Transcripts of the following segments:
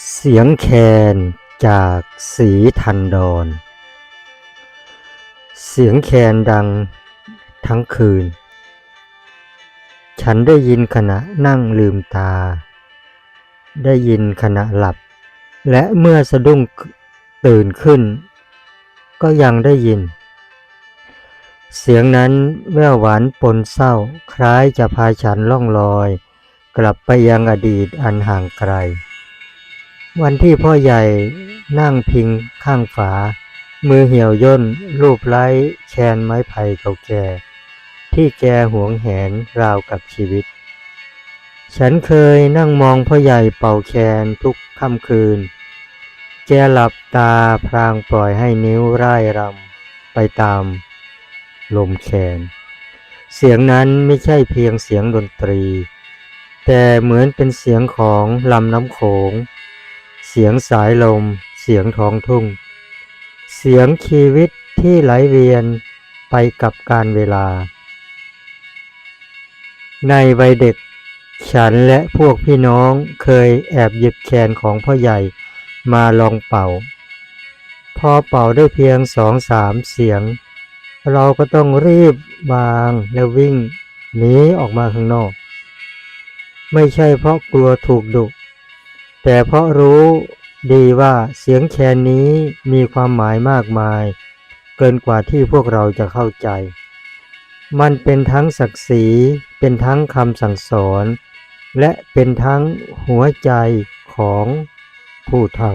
เสียงแคนจากสีทันดรเสียงแคนดังทั้งคืน ฉันได้ยินขณะนั่งลืมตา ได้ยินขณะหลับ และเมื่อสะดุ้งตื่นขึ้น ก็ยังได้ยิน เสียงนั้นแว่วหวานปนเศร้าคล้ายจะพาฉันล่องลอย กลับไปยังอดีตอันห่างไกล วันที่พ่อใหญ่นั่งพิงข้างฝา มือเหี่ยวย่น รูปไล้แคนไม้ไผ่เก่าแก่ ที่แกหวงแหนราวกับชีวิต ฉันเคยนั่งมองพ่อใหญ่เป่าแคนทุกค่ำคืน แกหลับตาพรางปล่อยให้นิ้วร่ายรำไปตาม ลมแคนเสียงนั้นไม่ใช่เพียงเสียงดนตรี แต่เหมือนเป็นเสียงของลำน้ำโขง เสียงสายลม เสียงท้องทุ่ง เสียงชีวิตที่ไหลเวียนไปกับการเวลา ในวัยเด็ก ฉันและพวกพี่น้องเคยแอบหยิบแคนของพ่อใหญ่มาลองเป่า พอเป่าได้เพียงสองสามเสียง เราก็ต้องรีบวางและวิ่งหนีออกมาข้างนอก ไม่ใช่เพราะกลัวถูกดุ แต่เพราะรู้ดีว่าเสียงแคนนี้มีความหมายมากมาย เกินกว่าที่พวกเราจะเข้าใจ มันเป็นทั้งศักดิ์ศรี เป็นทั้งคำสั่งสอน และเป็นทั้งหัวใจของผู้เฒ่า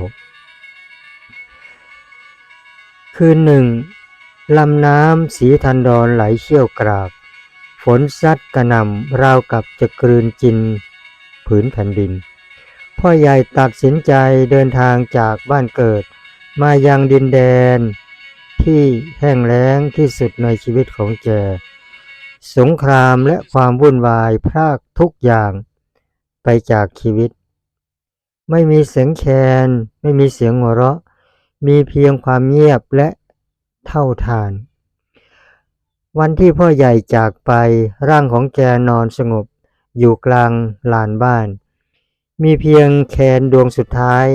คืนหนึ่งลำน้ำสีทันดอนไหลเชี่ยวกรากฝนซัดกระหน่ำราวกับจะกลืนกินผืนแผ่นดิน พ่อใหญ่ตัดสินใจเดินทางจากบ้านเกิด มายังดินแดน ที่แห้งแล้งที่สุดในชีวิตของแก สงครามและความวุ่นวายพรากทุกอย่างไปจากชีวิต ไม่มีเสียงแคน ไม่มีเสียงหัวเราะ มีเพียงความเงียบและเท่าทาน วันที่พ่อใหญ่จากไปร่างของแกนอนสงบอยู่กลางลานบ้าน มีเพียงแคนดวงสุดท้าย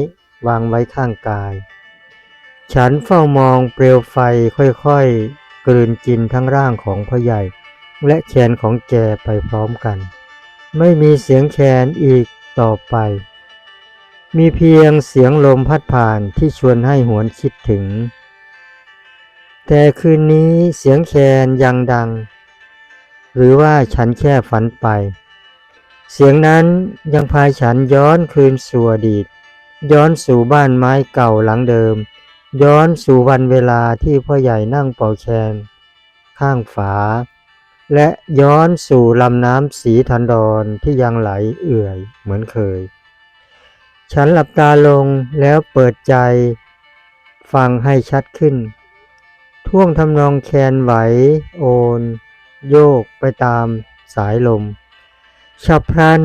วางไว้ข้างกาย ฉันเฝ้ามองเปลวไฟค่อยๆ กลืนกินทั้งร่างของพ่อใหญ่ และแคนของแกไปพร้อมกัน ไม่มีเสียงแคนอีกต่อไป มีเพียงเสียงลมพัดผ่านที่ชวนให้หวนคิดถึง แต่คืนนี้เสียงแคนยังดัง หรือว่าฉันแค่ฝันไป เสียงนั้นยังพาฉันย้อนคืนสู่อดีต ย้อนสู่บ้านไม้เก่าหลังเดิม ย้อนสู่วันเวลาที่พ่อใหญ่นั่งเป่าแคนข้างฝา และย้อนสู่ลำน้ำสีทันดอนที่ยังไหลเอื่อยเหมือนเคย ฉันหลับตาลงแล้วเปิดใจ ฟังให้ชัดขึ้น ท่วงทำนองแคนไหว โอน โยกไปตามสายลม ฉับพลัน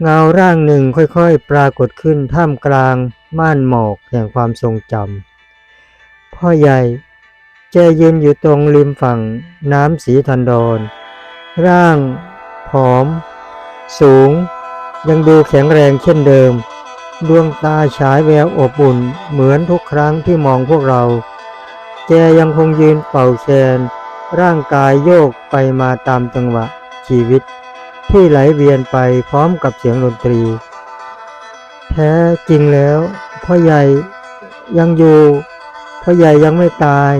เงาร่างหนึ่งค่อยๆ ปรากฏขึ้นท่ามกลางม่านหมอกแห่งความทรงจำพ่อใหญ่แกยืนอยู่ตรงริมฝั่งน้ำสีทันดอนร่างผอม สูง ยังดูแข็งแรงเช่นเดิม ดวงตาฉายแววอบอุ่นเหมือนทุกครั้งที่มองพวกเรา แกยังคงยืนเป่าแคนร่างกายโยกไปมาตามจังหวะชีวิต ที่ไหลเวียนไปพร้อมกับเสียงดนตรี แท้จริงแล้วพ่อใหญ่ยังอยู่พ่อใหญ่ยังไม่ตาย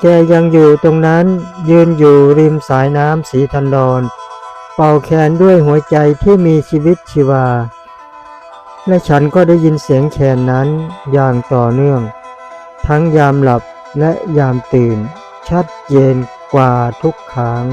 แกยังอยู่ตรงนั้นยืนอยู่ริมสายน้ำสีทันดอนเป่าแคนด้วยหัวใจที่มีชีวิตชีวา และฉันก็ได้ยินเสียงแคนนั้นอย่างต่อเนื่อง ทั้งยามหลับและยามตื่น ชัดเจนกว่าทุกครั้ง